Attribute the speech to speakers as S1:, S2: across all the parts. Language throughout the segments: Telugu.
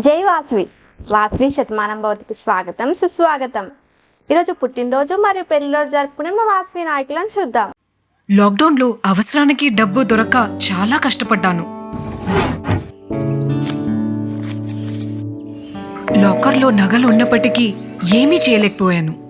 S1: జై వాసవి వాసవి శతమానం భవతికి స్వాగతం సుస్వాగతం. ఈరోజు పుట్టినరోజు మరియు పెళ్ళిరోజు జరుపుకునే మా వాసవి నాయకులను చూద్దాం.
S2: లాక్డౌన్లో అవసరానికి డబ్బు దొరక్క చాలా కష్టపడ్డాను. లాకర్లో నగలు ఉన్నప్పటికీ ఏమీ చేయలేకపోయాను.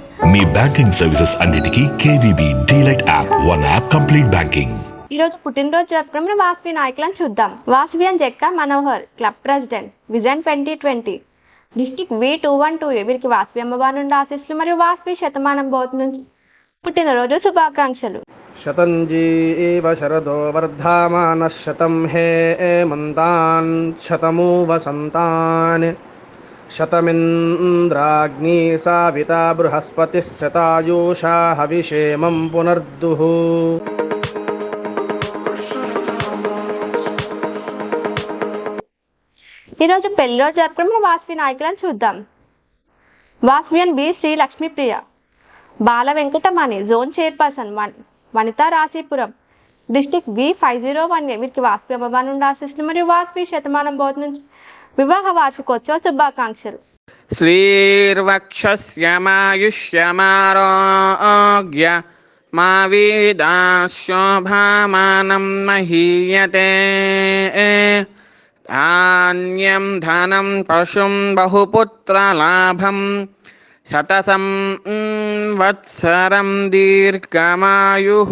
S3: మీ బ్యాంకింగ్ సర్వీసెస్ అన్నిటికీ KVB DLite app one app complete banking.
S1: ఈ రోజు పుట్టినరోజు జరుపుకున్న వాసవి నాయకులను చూద్దాం. వాసవి అని Jakka Manohar club president. Vision twenty twenty. District V two one two వీరికి వాసవి అమ్మవారి నుండి ఆశీస్సులు మరియు వాసవి శతమానం బోధ నుంచి పుట్టినరోజు శుభాకాంక్షలు.
S4: శతంజీ శరదో వర్ధమాన శతం హే మంతాన్ శతము వసంతాన్ शतमिन्द्राग्नी साविता बृहस्पतिः शतायुषा हविषेमं पुनर्दुः
S1: ఈరోజు పెళ్లి రోజు జరుపుకునే వాసవి నాయకులను చూద్దాం Vasavian B Shri Lakshmipriya Bala Venkatamani zone chairperson one Vanitha Rasipuram district V five zero one వీరికి వాసవి అమ్మవారి నుండి ఆశిస్తులు మరియు వాసవి శతమానం బోధ నుంచి विवाह वार्षिकोत्सव शुभाकांक्ष
S5: श्रीर्वक्षस्यमायुष्यमारोग्य मा पशु बहुपुत्र धान्यं धनं पशुं बहुपुत्रलाभं दीर्घमायुः।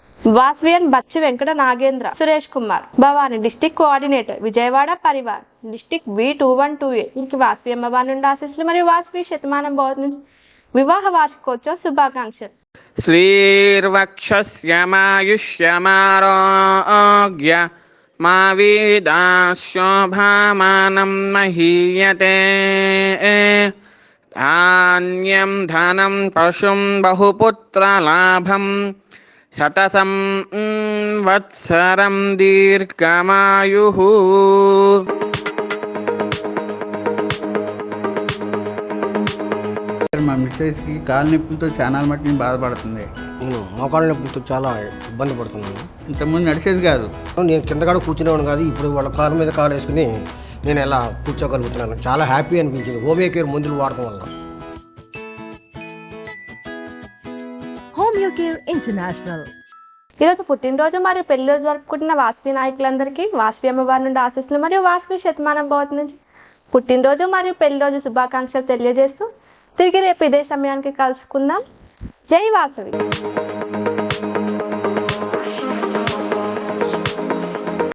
S1: Vasavian Bachcha Venkata Nagendra Suresh Kumar Bhavani district coordinator Vijayawada Parivar district V two one two A వీరికి వాస్వియమ్మ భవాని ఆశీస్సులు మరియు వాస్వి శతమానం భవత్ నుంచి వివాహ వార్షికోత్సవ శుభాకాంక్షలు.
S5: శ్రీర్వక్షమాయుష్యమారోగ్య మా వీదాశోభామానం మహీయతే. ధాన్యం ధనం పశుం బహుపుత్రలాభం శతసం వత్సరం దీర్ఘమాయు
S6: మా మిస్సెస్కి కాలు నొప్పులతో చాలా మట్టి నేను బాధపడుతుంది.
S7: నేను మోకాళ్ళ నొప్పులతో చాలా ఇబ్బంది పడుతున్నాను.
S6: ఇంతకుముందు నడిచేది కాదు.
S7: నేను కింద కూడా కూర్చునేవాడు కాదు ఇప్పుడు వాళ్ళ కాలు మీద కాలు వేసుకుని నేను ఎలా కూర్చోగలుగుతున్నాను. చాలా హ్యాపీ అనిపించింది. ఓవే కేర్ మందులు వాడటం వల్ల.
S8: Homeocare ఇంటర్నేషనల్
S1: ఈరోజు పుట్టినరోజు మరియు పెళ్ళి రోజు జరుపుకుంటున్న వాసవి నాయకులందరికీ వాసవి అమ్మవారి నుండి ఆశీస్సులు మరియు వాసవి శతమానం భవతి నుంచి పుట్టినరోజు మరియు పెళ్ళి రోజు శుభాకాంక్షలు తెలియజేస్తూ తిరిగి రేపు ఇదే సమయానికి కలుసుకుందాం. జై వాసవి.